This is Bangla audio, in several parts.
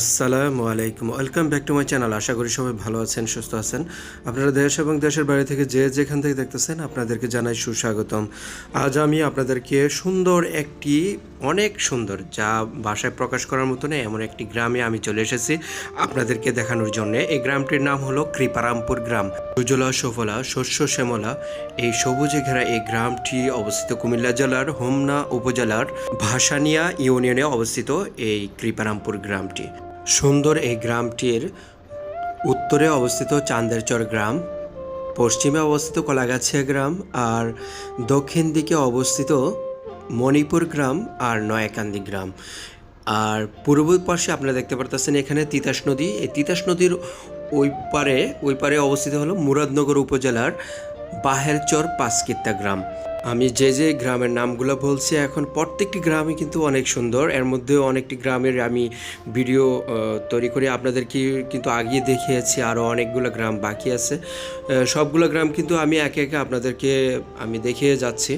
আসসালামু আলাইকুম। Welcome back to my channel আশা করি সবাই ভালো আছেন, সুস্থ আছেন। আপনারা দেশ এবং দেশের বাইরে থেকে যে যেখান থেকে দেখতেছেন, আপনাদেরকে জানাই সুস্বাগতম। আজ আমি আপনাদেরকে সুন্দর একটি, অনেক সুন্দর, যা ভাষায় প্রকাশ করার মতো এমন একটি গ্রামে আমি চলে এসেছি আপনাদেরকে দেখানোর জন্য। এই গ্রামটির নাম হলো কৃপারামপুর গ্রাম। সুজলা সফলা, শস্য, শ্যামলা, এই সবুজে ঘেরা এই গ্রামটি অবস্থিত কুমিল্লা জেলার হোমনা উপজেলার ভাসানিয়া ইউনিয়নে অবস্থিত এই কৃপারামপুর গ্রামটি। সুন্দর এই গ্রামটির উত্তরে অবস্থিত চান্দেরচর গ্রাম, পশ্চিমে অবস্থিত কলাগাছিয়া গ্রাম আর দক্ষিণ দিকে অবস্থিত মণিপুর গ্রাম আর নয়াকান্দি গ্রাম। আর পূর্ব পাশে আপনারা দেখতে পারতেছেন এখানে তিতাস নদী। এই তিতাস নদীর ওই পারে ওই পারে অবস্থিত হলো মুরাদনগর উপজেলার বাহেরচর পাঁচকিত্তা গ্রাম। আমি যে যে গ্রামের নামগুলো বলছি, এখন প্রত্যেকটি গ্রামই কিন্তু অনেক সুন্দর। এর মধ্যে অনেকটি গ্রামের আমি ভিডিও তৈরি করে আপনাদেরকে কিন্তু আগিয়ে দেখিয়েছি আরও অনেকগুলো গ্রাম বাকি আছে। সবগুলো গ্রাম কিন্তু আমি একে একে আপনাদেরকে আমি দেখিয়ে যাচ্ছি।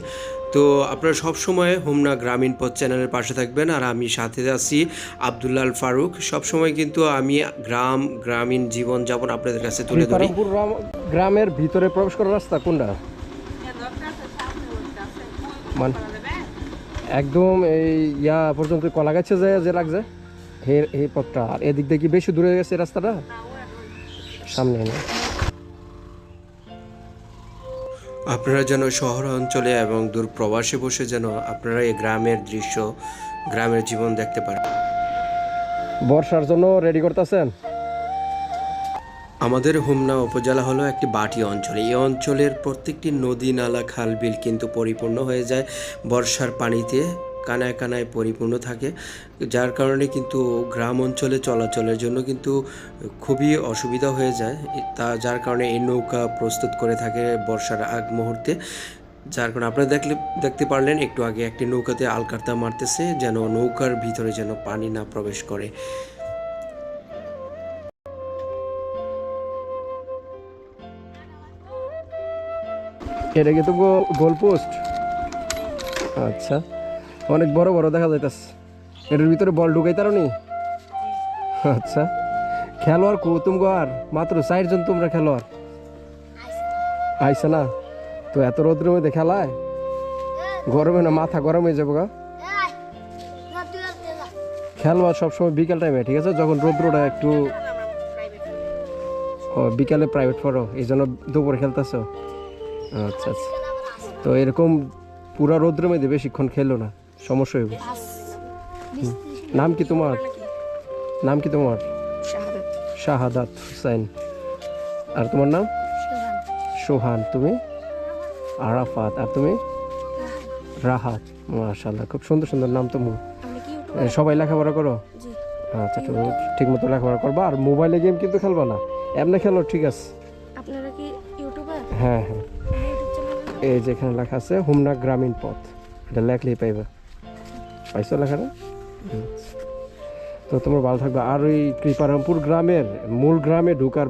তো আপনারা সবসময় হোমনা গ্রামীণ পথ চ্যানেলের পাশে থাকবেন আর আমি সাথে আছি আবদুল্লাল ফারুক। সবসময় কিন্তু আমি গ্রাম গ্রামীণ জীবনযাপন আপনাদের কাছে তুলে ধরি। গ্রাম- গ্রামের ভিতরে প্রবেশ করার রাস্তা কোনটা? মানে একদম এই ইয়া পর্যন্ত কলা গাছে যায় যে লাগছে হে এই পথটা। আর এদিক দিয়ে কি বেশি দূরে গেছে রাস্তাটা? সামনে না? আপনারা যেন শহর অঞ্চলে এবং দূর প্রবাসে বসে যেন আপনারা এই গ্রামের দৃশ্য গ্রামের জীবন দেখতে পারেন। বর্ষার জন্য রেডি করতেছেন? আমাদের হোমনা উপজেলা হলো একটি বাটি অঞ্চল। এই অঞ্চলের প্রত্যেকটি নদী নালা খাল বিল কিন্তু পরিপূর্ণ হয়ে যায় বর্ষার পানিতে। কানায় কানায় পরিপূর্ণ থাকে যার কারণে কিন্তু গ্রাম অঞ্চলে চলাচলের জন্য কিন্তু খুবই অসুবিধা হয়ে যায়। তা যার কারণে এই নৌকা প্রস্তুত করে থাকে বর্ষার আগ মুহূর্তে। যার কারণে আপনারা দেখলে দেখতে পারলেন একটু আগে একটি নৌকাতে আলকার্তা মারতেছে যেন নৌকার ভিতরে যেন পানি না প্রবেশ করে। এটা কি কিন্তু গোল পোস্ট আচ্ছা। অনেক বড় বড় দেখা যাইতাছে। এটার ভিতরে বল ঢুকাই তারনি আচ্ছা। খেলোয়াড় কো তুমি আর মাত্র চারজন তোমরা খেলোয়াড়। আইসা না। তো এত রোদ্রের মধ্যে খেলায়? গরমে না মাথা গরম হয়ে যাব গা খেলোয়াড় সবসময় বিকেল টাইমে ঠিক আছে? যখন রৌদ্রটা একটু, ও, বিকালে প্রাইভেট পড়ো, এই জন্য দুপুরে খেলতেছো। আচ্ছা আচ্ছা। তো এরকম পুরা রৌদ্রের মধ্যে বেশিক্ষণ খেলো না। সমস্যা হইব। নাম কি তোমার? নাম কি তোমার? শাহাদাত। হুসাইন। আর তোমার নাম? সোহান। তুমি? আরাফাত। আর তুমি? রাহাত। মাশাল্লাহ খুব সুন্দর সুন্দর নাম তো মু- এ, সবাই লেখাপড়া করো? আচ্ছা ঠিক মতো লেখাপড়া করবা। আর মোবাইলে গেম কিন্তু খেলবা না। এমনি খেলো ঠিক আছে। হ্যাঁ হ্যাঁ। এই যেখানে লেখা আছে হুমনা গ্রামীণ পথ। এটা লেখলেই পাইবা। পাইছো লেখাটা। তো তোমার ভালো থাকবে। আর ওই কৃপারামপুর গ্রামের মূল গ্রামে ঢুকার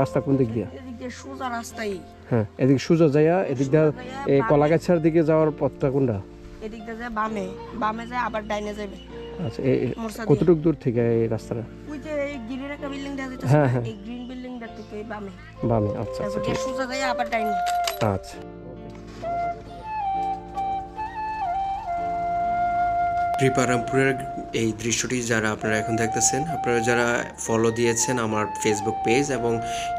রাস্তা কোন দিক দিয়া? সোজা রাস্তাই। হ্যাঁ এদিক সুজা যাইয়া এদিক দিয়া এই কলাগাছার দিকে যাওয়ার পথটা কোনটা? এদিক দিয়ে যায় বামে। বামে যায় আবার ডাইনে যাবে আচ্ছা এই। কতটুক দূর থেকে এই রাস্তাটা? ওই যে এই গ্রিনের একটা বিল্ডিং দেখা হ্যাঁ, হ্যাঁ। এই গ্রিন বিল্ডিংটা থেকে বামে। বামে আচ্ছা আচ্ছা তারপর ঠিক দিয়ে সোজা যায় আবার ডাইনে। আচ্ছা। কৃপারামপুরের এই দৃশ্যটি যারা আপনারা এখন দেখতেছেন, আপনারা যারা ফলো দিয়েছেন আমার ফেসবুক পেজ এবং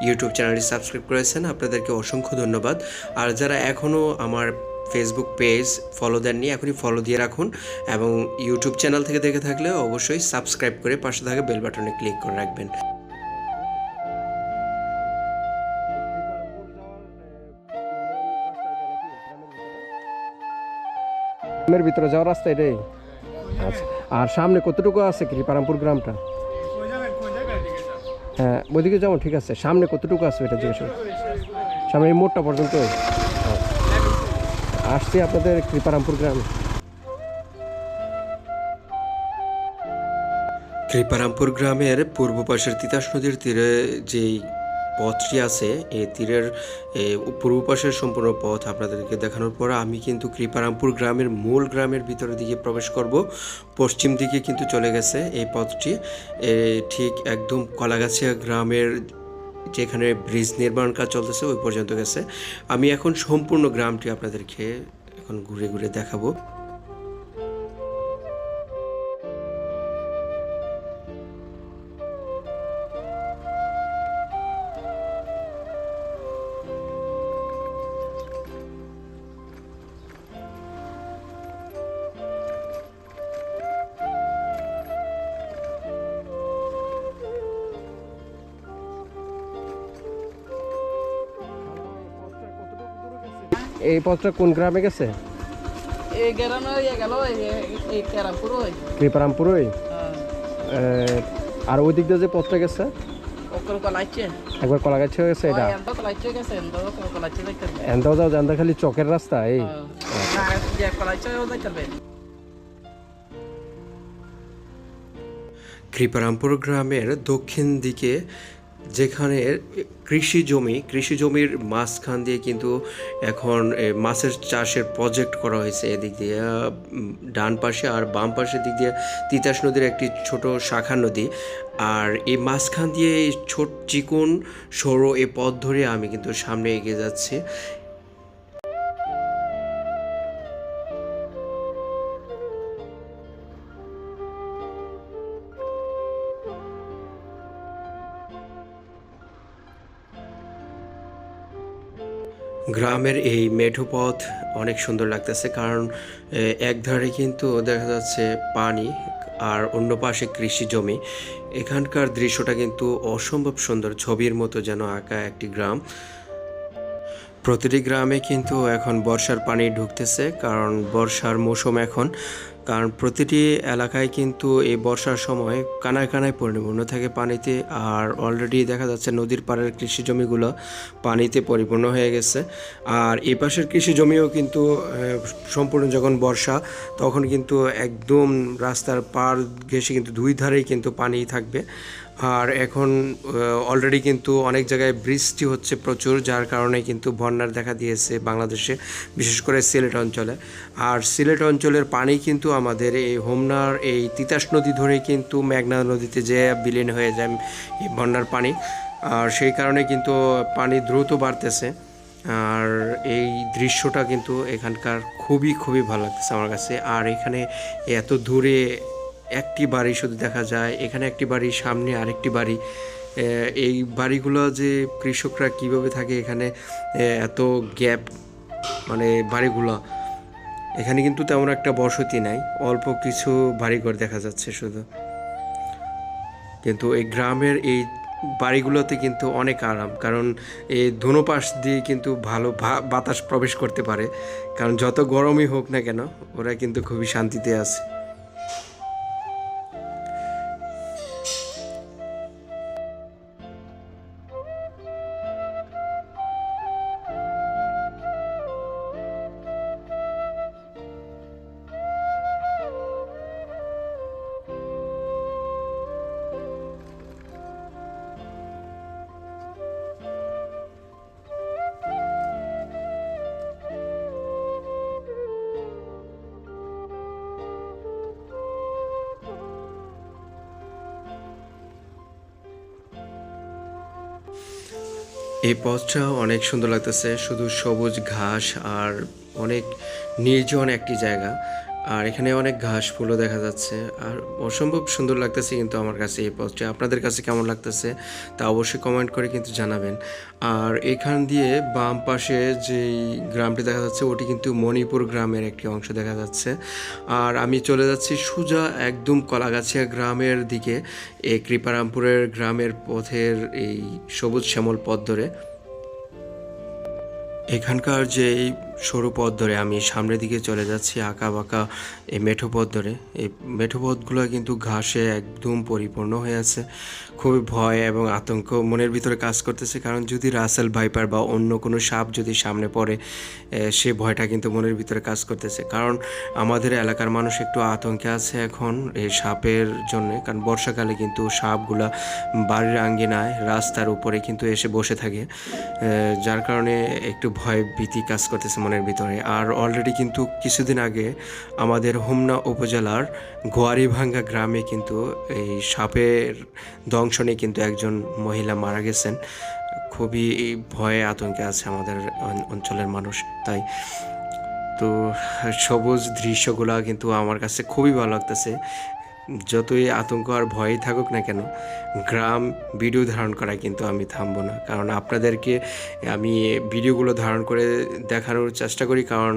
ইউটিউব চ্যানেলটি সাবস্ক্রাইব করেছেন, আপনাদেরকে অসংখ্য ধন্যবাদ। আর যারা এখনও আমার ফেসবুক পেজ ফলো দেননি, এখনই ফলো দিয়ে রাখুন এবং ইউটিউব চ্যানেল থেকে দেখে থাকলে অবশ্যই সাবস্ক্রাইব করে পাশে থাকা বেল বাটনে ক্লিক করে রাখবেন। ভিতরে যাওয়ার রাস্তা এটাই। আচ্ছা। আর সামনে কতটুকু আছে কৃপারামপুর গ্রামটা? হ্যাঁ ওইদিকে যাব, ঠিক আছে। সামনে কতটুকু আছে এটা জিজ্ঞেস। সামনে এই মোড়টা পর্যন্ত। আচ্ছা। আসছি আপনাদের কৃপারামপুর গ্রামে। কৃপারামপুর গ্রামের পূর্ব পাশের তিতাস নদীর তীরে যেই পথটি আছে এই তীরের এ, পূর্ব পাশের সম্পূর্ণ পথ আপনাদেরকে দেখানোর পর আমি কিন্তু কৃপারামপুর গ্রামের মূল গ্রামের ভিতরের দিকে প্রবেশ করব। পশ্চিম দিকে কিন্তু চলে গেছে এই পথটি। এ, ঠিক একদম কলাগাছিয়া গ্রামের যেখানে ব্রিজ নির্মাণ কাজ চলতেছে ওই পর্যন্ত গেছে। আমি এখন সম্পূর্ণ গ্রামটি আপনাদেরকে এখন ঘুরে ঘুরে দেখাবো। এই পথটা কোন গ্রামে গেছে? হয়ে গেল এই ক্যারামপুর ওই। কৃপারামপুরই আর ওই দিক দিয়ে যে পথটা গেছে? একবার হয়ে গেছে এটা? এন্দাও যাও খালি চকের রাস্তা এই। কৃপারামপুর গ্রামের দক্ষিণ দিকে যেখানে কৃষি জমি, কৃষি জমির মাঝখান দিয়ে কিন্তু এখন মাছের চাষের প্রজেক্ট করা হয়েছে। এদিক দিয়ে ডান পাশে আর বাম পাশের দিক দিয়ে তিতাস নদীর একটি ছোট শাখা নদী। আর এই মাঝখান দিয়ে এই ছোট চিকন সরো এ পথ ধরে আমি কিন্তু সামনে এগিয়ে যাচ্ছি। গ্রামের এই মেঠো পথ অনেক সুন্দর লাগতেছে, কারণ একধারে কিন্তু দেখা যাচ্ছে পানি আর অন্য পাশে কৃষি জমি। এখানকার দৃশ্যটা কিন্তু অসম্ভব সুন্দর, ছবির মতো যেন আঁকা একটি গ্রাম। প্রতিটি গ্রামে কিন্তু এখন বর্ষার পানি ঢুকতেছে, কারণ বর্ষার মৌসুম এখন। কারণ প্রতিটি এলাকায় কিন্তু এই বর্ষার সময় কানায় কানায় পরিপূর্ণ থাকে পানিতে, আর অলরেডি দেখা যাচ্ছে নদীর পাড়ের কৃষি জমিগুলো পানিতে পরিপূর্ণ হয়ে গেছে। আর এই পাশের কৃষি জমিও কিন্তু সম্পূর্ণ যখন বর্ষা, তখন কিন্তু একদম রাস্তার পার ঘেসে কিন্তু দুই ধারেই কিন্তু পানি থাকবে। আর এখন অলরেডি কিন্তু অনেক জায়গায় বৃষ্টি হচ্ছে প্রচুর, যার কারণে কিন্তু বন্যার দেখা দিয়েছে বাংলাদেশে, বিশেষ করে সিলেট অঞ্চলে। আর সিলেট অঞ্চলের পানি কিন্তু আমাদের এই হোমনার, এই তিতাস নদী ধরে কিন্তু মেঘনা নদীতে যে বিলীন হয়ে যায় এই বন্যার পানি। আর সেই কারণে কিন্তু পানি দ্রুত বাড়তেছে। আর এই দৃশ্যটা কিন্তু এখানকার খুবই খুবই ভালো লাগতেছে আমার কাছে। আর এখানে এত দূরে একটি বাড়ি শুধু দেখা যায়, এখানে একটি বাড়ি, সামনে আরেকটি বাড়ি। এই বাড়িগুলো যে কৃষকরা কীভাবে থাকে, এখানে এত গ্যাপ মানে বাড়িগুলো। এখানে কিন্তু তেমন একটা বসতি নাই, অল্প কিছু বাড়িঘর দেখা যাচ্ছে শুধু। কিন্তু এই গ্রামের এই বাড়িগুলোতে কিন্তু অনেক আরাম, কারণ এই ধনু পাশ দিয়ে কিন্তু ভালো বাতাস প্রবেশ করতে পারে। কারণ যত গরমই হোক না কেন, ওরা কিন্তু খুবই শান্তিতে আছে। এই পথটা অনেক সুন্দর লাগতেছে। শুধু সবুজ ঘাস আর অনেক নির্জন একটি জায়গা। আর এখানে অনেক ঘাস ফুলও দেখা যাচ্ছে। আর অসম্ভব সুন্দর লাগতেছে কিন্তু আমার কাছে এই পথটা। আপনাদের কাছে কেমন লাগতেছে তা অবশ্যই কমেন্ট করে কিন্তু জানাবেন। আর এখান দিয়ে বাম পাশে যেই গ্রামটি দেখা যাচ্ছে, ওটি কিন্তু মণিপুর গ্রামের একটি অংশ দেখা যাচ্ছে। আর আমি চলে যাচ্ছি সোজা একদম কলাগাছিয়া গ্রামের দিকে, এই কৃপারামপুরের গ্রামের পথের এই সবুজ শ্যামল পথ ধরে। এখানকার যে সরু পথ ধরে আমি সামনের দিকে চলে যাচ্ছি, আঁকা বাঁকা এই মেঠো পথ ধরে। এই মেঠো পথগুলো কিন্তু ঘাসে একদম পরিপূর্ণ হয়ে আছে। খুবই ভয় এবং আতঙ্ক মনের ভিতরে কাজ করতেছে, কারণ যদি রাসেল ভাইপার বা অন্য কোনো সাপ যদি সামনে পড়ে সে ভয়টা কিন্তু মনের ভিতরে কাজ করতেছে। কারণ আমাদের এলাকার মানুষ একটু আতঙ্কে আছে এখন এই সাপের জন্য, কারণ বর্ষাকালে কিন্তু সাপগুলা বাড়ির আঙ্গিনায় রাস্তার উপরে কিন্তু এসে বসে থাকে যার কারণে একটু ভয় ভীতি কাজ করতেছে মনের ভিতরে। আর অলরেডি কিন্তু কিছুদিন আগে আমাদের হোমনা উপজেলার গোয়ারিভাঙ্গা গ্রামে কিন্তু এই সাপের দংশনে কিন্তু একজন মহিলা মারা গেছেন। খুবই ভয়ে আতঙ্কে আছে আমাদের অঞ্চলের মানুষ, তাই। তো সবুজ দৃশ্যগুলো কিন্তু আমার কাছে খুবই ভালো লাগতেছে। যতই আতঙ্ক আর ভয়ই থাকুক না কেন, গ্রাম ভিডিও ধারণ করা কিন্তু আমি থামবো না। কারণ আপনাদেরকে আমি ভিডিওগুলো ধারণ করে দেখানোর চেষ্টা করি, কারণ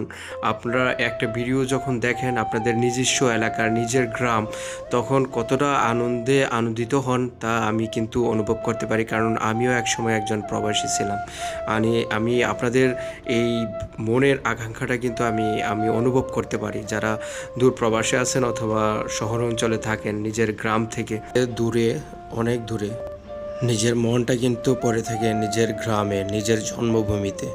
আপনারা একটা ভিডিও যখন দেখেন আপনাদের নিজস্ব এলাকার, নিজের গ্রাম, তখন কতটা আনন্দে আনন্দিত হন তা আমি কিন্তু অনুভব করতে পারি, কারণ আমিও একসময় একজন প্রবাসী ছিলাম। আমি আমি আপনাদের এই মনের আকাঙ্ক্ষাটা কিন্তু আমি আমি অনুভব করতে পারি। যারা দূর প্রবাসে আছেন অথবা শহর অঞ্চলে থাকেন নিজের গ্রাম থেকে। দূরে, অনেক দূরে। নিজের মনটা কিন্তু পড়ে থাকে নিজের গ্রামে, নিজের জন্মভূমিতে।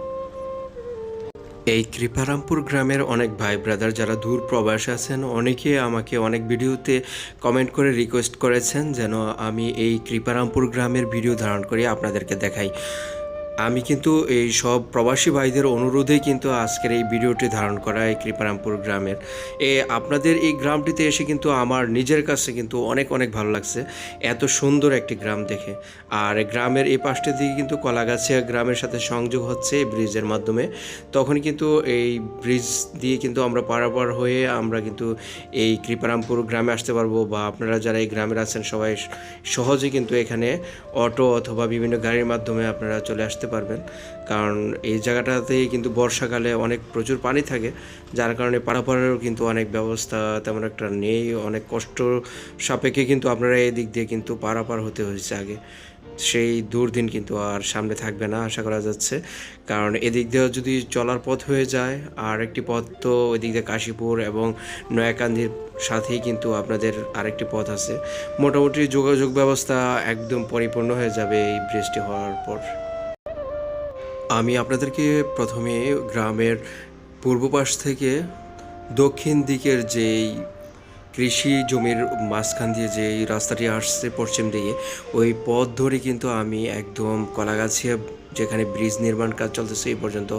এই কৃপারামপুর গ্রামের অনেক ভাই ব্রাদার যারা দূর প্রবাসে আছেন, অনেকে আমাকে অনেক ভিডিওতে কমেন্ট করে রিকোয়েস্ট করেছেন যেন আমি এই কৃপারামপুর গ্রামের ভিডিও ধারণ করি, আপনাদেরকে দেখাই। আমি কিন্তু এই সব প্রবাসী ভাইদের অনুরোধে কিন্তু আজকের এই ভিডিওটি ধারণ করা এই কৃপারামপুর গ্রামের। এ, আপনাদের এই গ্রামটিতে এসে কিন্তু আমার নিজের কাছে কিন্তু অনেক অনেক ভালো লাগছে। এত সুন্দর একটি গ্রাম দেখে। আর গ্রামের এই পাশটি দিকে কিন্তু কলাগাছিয়া গ্রামের সাথে সংযোগ হচ্ছে এই ব্রিজের মাধ্যমে। তখন কিন্তু এই ব্রিজ দিয়ে কিন্তু আমরা পারাপার হয়ে আমরা কিন্তু এই কৃপারামপুর গ্রামে আসতে পারব বা আপনারা যারা এই গ্রামের আছেন সবাই সহজে কিন্তু এখানে অটো অথবা বিভিন্ন গাড়ির মাধ্যমে আপনারা চলে আসতে পারবেন। কারণ এই জায়গাটাতেই কিন্তু বর্ষাকালে অনেক প্রচুর পানি থাকে, যার কারণে পারাপারেরও কিন্তু অনেক ব্যবস্থা তেমন একটা নেই। অনেক কষ্ট সাপেক্ষে কিন্তু আপনারা এই দিক দিয়ে কিন্তু পারাপার হতে হয়েছে আগে। সেই দুর্দিন কিন্তু আর সামনে থাকবে না আশা করা যাচ্ছে। কারণ এদিক দিয়েও যদি চলার পথ হয়ে যায়, আর একটি পথ তো ওইদিক দিয়ে কাশীপুর এবং নয়াকান্দির সাথেই কিন্তু আপনাদের আরেকটি পথ আছে। মোটামুটি যোগাযোগ ব্যবস্থা একদম পরিপূর্ণ হয়ে যাবে এই বৃষ্টি হওয়ার পর। আমি আপনাদেরকে প্রথমে গ্রামের পূর্ব পাশ থেকে দক্ষিণ দিকের যেই কৃষি জমির মাঝখান দিয়ে যে রাস্তাটি আসছে পশ্চিম দিকে, ওই পথ ধরে কিন্তু আমি একদম কলাগাছিয়া যেখানে ব্রিজ নির্মাণ কাজ চলতেছে এই পর্যন্ত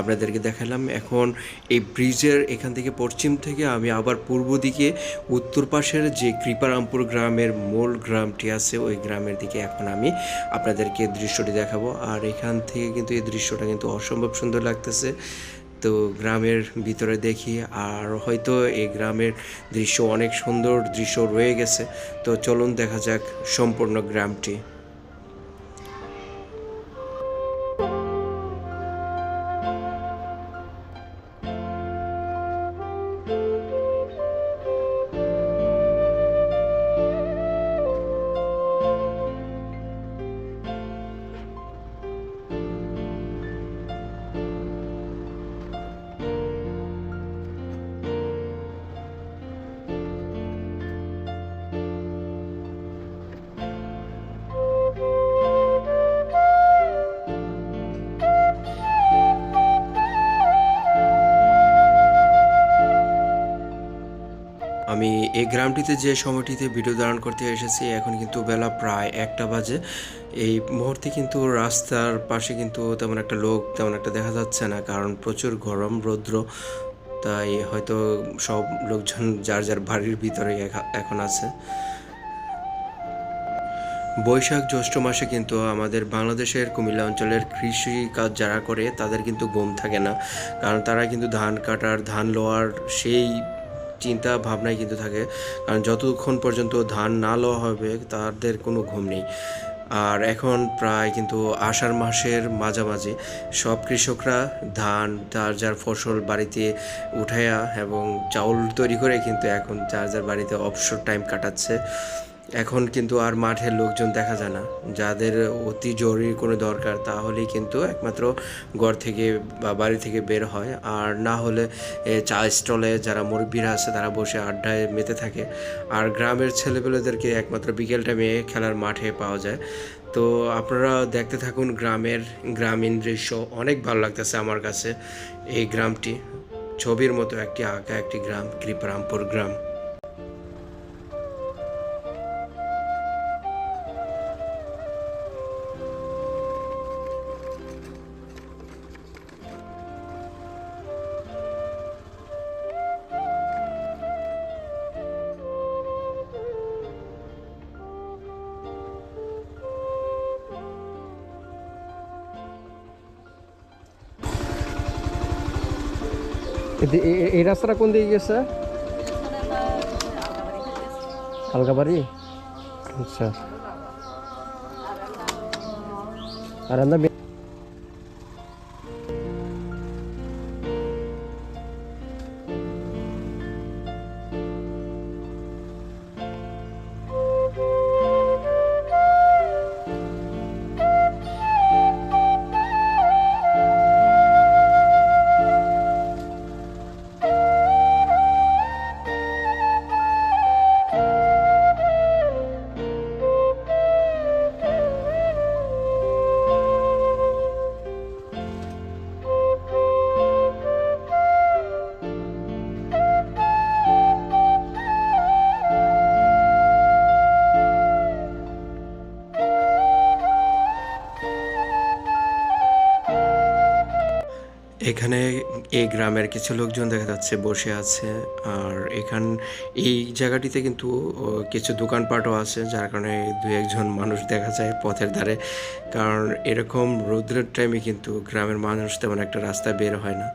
আপনাদেরকে দেখালাম। এখন এই ব্রিজের এখান থেকে পশ্চিম থেকে আমি আবার পূর্ব দিকে, উত্তর পাশের যে কৃপারামপুর গ্রামের মূল গ্রামটি আছে, ওই গ্রামের দিকে এখন আমি আপনাদেরকে দৃশ্যটি দেখাবো। আর এখান থেকে কিন্তু এই দৃশ্যটা কিন্তু অসম্ভব সুন্দর লাগতেছে। তো গ্রামের ভিতরে দেখি, আর হয়তো এই গ্রামের দৃশ্য অনেক সুন্দর দৃশ্য রয়ে গেছে। তো চলুন দেখা যাক সম্পূর্ণ গ্রামটি। আমি এই গ্রামটিতে যে সময়টিতে ভিডিও ধারণ করতে এসেছি, এখন কিন্তু বেলা প্রায় একটা বাজে। এই মুহূর্তে কিন্তু রাস্তার পাশে কিন্তু তেমন একটা লোক তেমন একটা দেখা যাচ্ছে না, কারণ প্রচুর গরম, রৌদ্র। তাই হয়তো সব লোকজন যার যার বাড়ির ভিতরে এখন আছে। বৈশাখ জ্যৈষ্ঠ মাসে কিন্তু আমাদের বাংলাদেশের কুমিল্লা অঞ্চলের কৃষি কাজ যারা করে, তাদের কিন্তু ঘুম থাকে না। কারণ তারা কিন্তু ধান কাটার, ধান লোয়ার সেই চিন্তা ভাবনাই কিন্তু থাকে। কারণ যতক্ষণ পর্যন্ত ধান না লওয়া হবে, তাদের কোনো ঘুম নেই। আর এখন প্রায় কিন্তু আষাঢ় মাসের মাঝামাঝি। সব কৃষকরা ধান, যার যার ফসল বাড়িতে উঠাইয়া এবং চাউল তৈরি করে কিন্তু এখন যার যার বাড়িতে অবসর টাইম কাটাচ্ছে। এখন কিন্তু আর মাঠের লোকজন দেখা যায় না। যাদের অতি জরুরি কোনো দরকার, তাহলেই কিন্তু একমাত্র ঘর থেকে বা বাড়ি থেকে বের হয়। আর না হলে চা স্টলে যারা মুরব্বীরা আছে, তারা বসে আড্ডায় মেতে থাকে। আর গ্রামের ছেলেপেলেদেরকে একমাত্র বিকেল টাইমে খেলার মাঠে পাওয়া যায়। তো আপনারা দেখতে থাকুন গ্রামের গ্রামীণ দৃশ্য। অনেক ভালো লাগতেছে আমার কাছে এই গ্রামটি। ছবির মতো একটি আঁকা একটি গ্রাম, কৃপারামপুর গ্রাম। এই রাস্তাটা কোন দিকে গেছে? হালকাবাড়ি? আচ্ছা। আর আমরা এখানে এই গ্রামের কিছু লোকজন দেখা যাচ্ছে বসে আছে, আর এখান, এই জায়গাটিতে কিন্তু কিছু দোকানপাটও আছে, যার কারণে দু একজন মানুষ দেখা যায় পথের ধারে। কারণ এরকম রৌদ্রের টাইমে কিন্তু গ্রামের মানুষ তেমন একটা রাস্তা বের হয় না।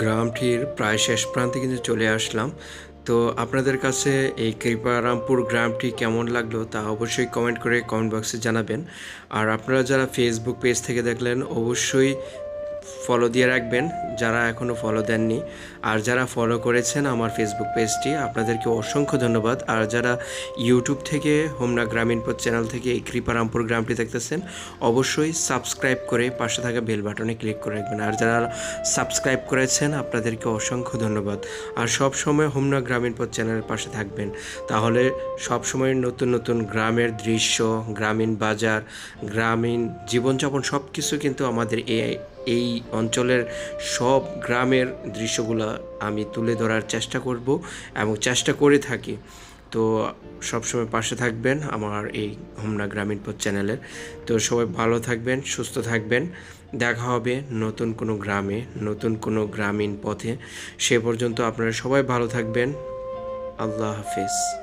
গ্রামটির প্রায় শেষ প্রান্তে কিন্তু চলে আসলাম। তো আপনাদের কাছে এই কৃপারামপুর গ্রামটি কেমন লাগল তা অবশ্যই কমেন্ট করে কমেন্ট বক্সে জানাবেন। আর আপনারা যারা ফেসবুক পেজ থেকে দেখলেন, অবশ্যই ফলো দিয়ে রাখবেন, যারা এখনও ফলো দেননি। আর যারা ফলো করেছেন আমার ফেসবুক পেজটি আপনাদেরকে অসংখ্য ধন্যবাদ। আর যারা ইউটিউব থেকে, হোমনা গ্রামীণ পথ চ্যানেল থেকে এই কৃপারামপুর গ্রামটি দেখতেছেন, অবশ্যই সাবস্ক্রাইব করে পাশে থাকা বেল বাটনে ক্লিক করে রাখবেন। আর যারা সাবস্ক্রাইব করেছেন, আপনাদেরকে অসংখ্য ধন্যবাদ। আর সব সময় হোমনা গ্রামীণ পথ চ্যানেলের পাশে থাকবেন। তাহলে সব সময় নতুন নতুন গ্রামের দৃশ্য, গ্রামীণ বাজার, গ্রামীণ জীবনযাপন সব কিছু কিন্তু আমাদের এই এই অঞ্চলের সব গ্রামের দৃশ্যগুলো আমি তুলে ধরার চেষ্টা করব এবং চেষ্টা করে থাকি। তো সবসময় পাশে থাকবেন আমার এই হোমনা গ্রামীণ পথ চ্যানেলের। তো সবাই ভালো থাকবেন, সুস্থ থাকবেন। দেখা হবে নতুন কোনো গ্রামে, নতুন কোনো গ্রামীণ পথে। সে পর্যন্ত আপনারা সবাই ভালো থাকবেন। আল্লাহ হাফিজ।